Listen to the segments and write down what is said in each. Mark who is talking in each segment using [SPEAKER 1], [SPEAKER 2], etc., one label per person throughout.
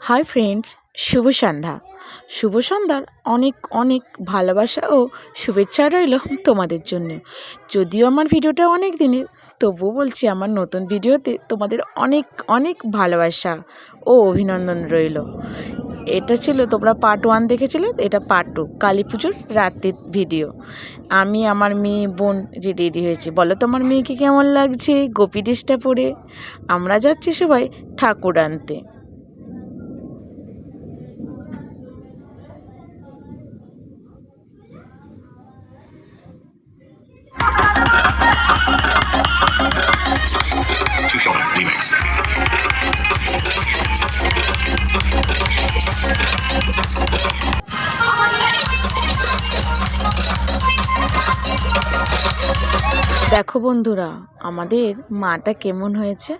[SPEAKER 1] Hi friends, শুভ সন্ধ্যা। শুভ সন্ধ্যার অনেক অনেক ভালোবাসা ও শুভেচ্ছা রইল তোমাদের জন্য। যদিও আমার ভিডিওটা অনেক দিনের, তবুও বলছি আমার নতুন ভিডিওতে তোমাদের অনেক অনেক ভালোবাসা ও অভিনন্দন রইল। এটা ছিল তোমরা পার্ট ওয়ান দেখেছিলে? এটা পার্ট টু কালী পুজোর রাতের ভিডিও আমি, আমার মেয়ে, বোন যে রেডি হয়েছে। বলো তোমার মেয়েকে কেমন লাগছে? গোপী ড্রেসটা পরে আমরা যাচ্ছি সবাই ঠাকুর আনতে। দেখো বন্ধুরা, আমাদের মাটা কেমন হয়েছে?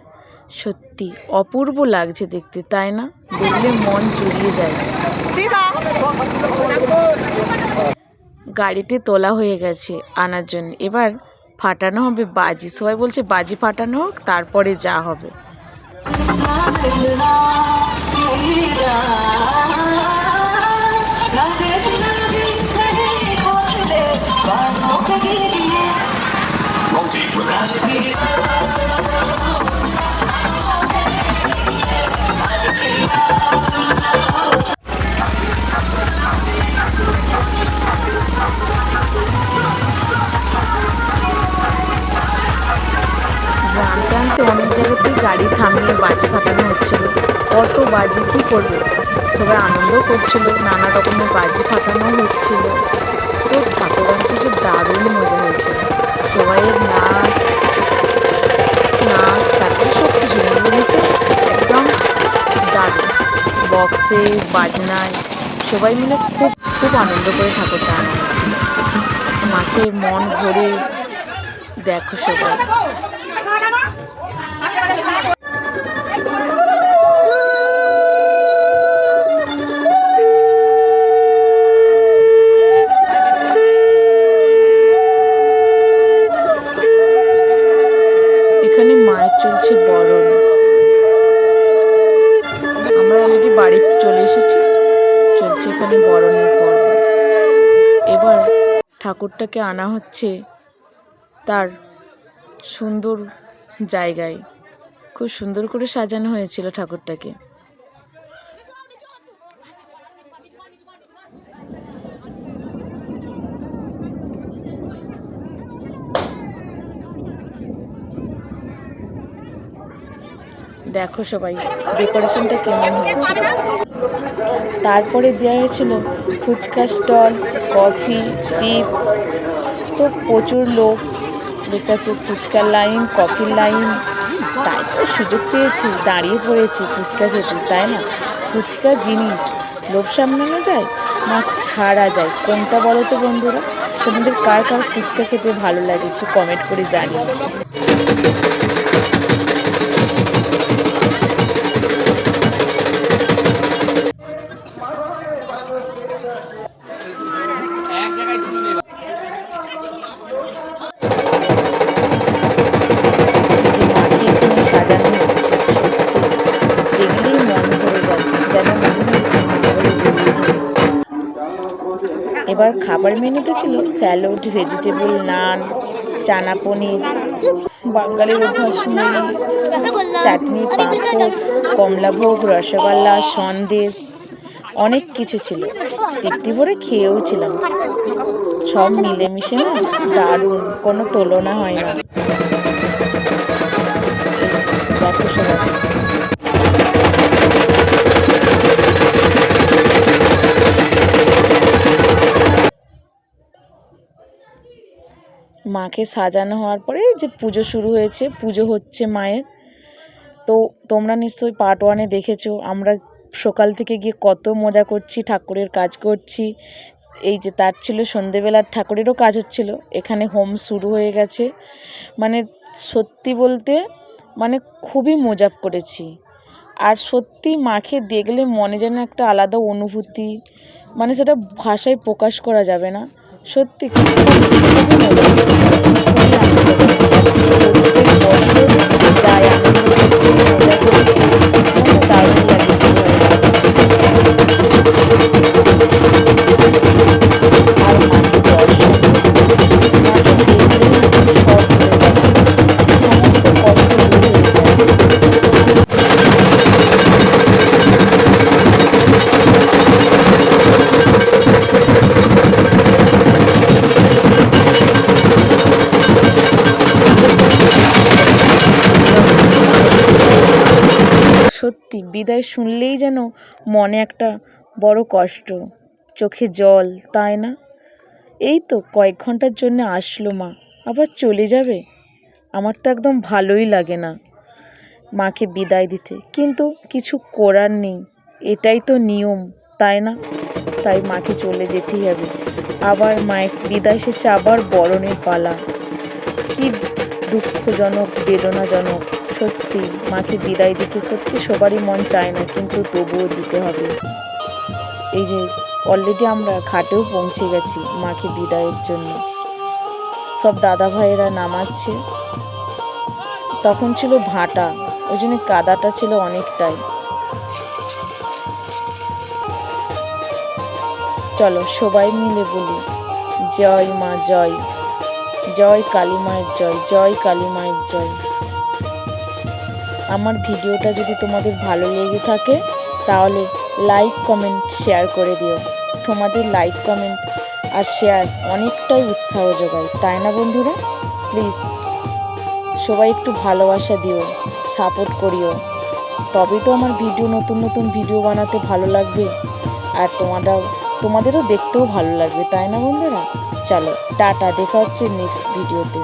[SPEAKER 1] সত্যি অপূর্ব লাগছে দেখতে, তাই না? দেখলে মন জুড়িয়ে যায়। গাড়িতে তোলা হয়ে গেছে আনার জন্য। এবার ফাটানো হবে বাজি। সবাই বলছে, বাজি ফাটানো হোক, তারপরে যা হবে। বাজি ফাটানো হচ্ছিল। কত বাজি, কী করবে? সবাই আনন্দ করছিল, নানা রকমের বাজি ফাটানো হচ্ছিল। তো ঠাকুরান থেকে দারুণ মজা হয়েছিল। সবাইয়ের নাচ নাচ, তারপরে সব কিছু মিলেমিশে একদম দারুণ। বক্সে, বাজনায়, সবাই মিলে খুব খুব আনন্দ করে ঠাকুরটা আনা হয়েছিল মাকে মন ভরে দেখো সবাই। এখানে মায়ের চলছে বরণ। আমরা অলরেডি বাড়ি চলে এসেছি। চলছে এখানে বরণের পর্ব। এবার ঠাকুরটাকে আনা হচ্ছে তার সুন্দর জায়গায়। খুব সুন্দর করে সাজানো হয়েছিল ঠাকুরটাকে। দেখো সবাই, ডেকোরেশনটা কেমন হয়েছিল তারপরে দেওয়া হয়েছিল ফুচকা স্টল, কফি, চিপস। তো প্রচুর লোক, দেখতে হচ্ছে ফুচকার লাইন, কফির লাইন। তাই তো সুযোগ পেয়েছি, দাঁড়িয়ে পড়েছি ফুচকা খেতে, তাই না? ফুচকা জিনিস, লোভ সামলানো যায় না ছাড়া যায়? কোনটা বলো তো বন্ধুরা? তোমাদের কার কার ফুচকা খেতে ভালো লাগে একটু কমেন্ট করে জানিও। এবার খাবার মেনুতে ছিল স্যালাড, ভেজিটেবল, নান, চানা পনির, বাঙালির অভ্যাস চাটনি, পাঁপড়, কমলাভোগ, রসগোল্লা, সন্দেশ, অনেক কিছু ছিল। তৃপ্তি ভরে খেয়েও ছিলাম। সব মিলেমিশে না দারুণ, কোনো তুলনা হয় না। মাকে সাজানো হওয়ার পরে যে পুজো শুরু হয়েছে, পুজো হচ্ছে মায়ের। তো তোমরা নিশ্চয়ই পার্ট ওয়ানে দেখেছ, আমরা সকাল থেকে গিয়ে কত মজা করছি, ঠাকুরের কাজ করছি। এই যে তার ছিল সন্ধেবেলার, ঠাকুরেরও কাজ হচ্ছিল। এখানে হোম শুরু হয়ে গেছে। মানে সত্যি বলতে মানে খুবই মজা করেছি। আর সত্যি মাকে দেখলে মনে যেন একটা আলাদা অনুভূতি মানে সেটা ভাষায় প্রকাশ করা যাবে না। সত্যি খুবই মজা করেছি বিদায় শুনলেই যেন মনে একটা বড় কষ্ট, চোখে জল, তাই না? এই তো কয়েক ঘণ্টার জন্য আসলো মা, আবার চলে যাবে? আমার তো একদম ভালোই লাগে না মাকে বিদায় দিতে, কিন্তু কিছু করার নেই, এটাই তো নিয়ম, তাই না? তাই মাকে চলে যেতেই হবে। আবার মায়ের বিদায় শেষে আবার বরণের পালা। কি দুঃখজনক, বেদনাজনক। সত্যি। মাকে বিদায় দিতে সত্যি সবারই মন চায় না, কিন্তু তবুও দিতে হবে। এই যে অলরেডি আমরা ঘাটেও পৌঁছে গেছি মাকে বিদায়ের জন্য। সব দাদা ভাইয়েরা নামাচ্ছে। তখন ছিল ভাটা, ওই জন্য কাদাটা ছিল অনেকটাই। চলো সবাই মিলে বলি, জয় মা, জয়। জয় কালী মায়ের জয় জয় কালী মায়ের জয়। আমার ভিডিওটা যদি তোমাদের ভালো লেগে থাকে, তাহলে লাইক কমেন্ট শেয়ার করে দিও। তোমাদের লাইক কমেন্ট আর শেয়ার অনেকটাই উৎসাহ যোগায়, তাই না বন্ধুরা? প্লিজ সবাই একটু ভালোবাসা দিও সাপোর্ট করিও। তবে তো আমার ভিডিও, নতুন নতুন ভিডিও বানাতে ভালো লাগবে, আর তোমারাও, তোমাদেরও দেখতেও ভালো লাগবে, তাই না বন্ধুরা? চলো, টাটা, দেখা হচ্ছে নেক্সট ভিডিওতে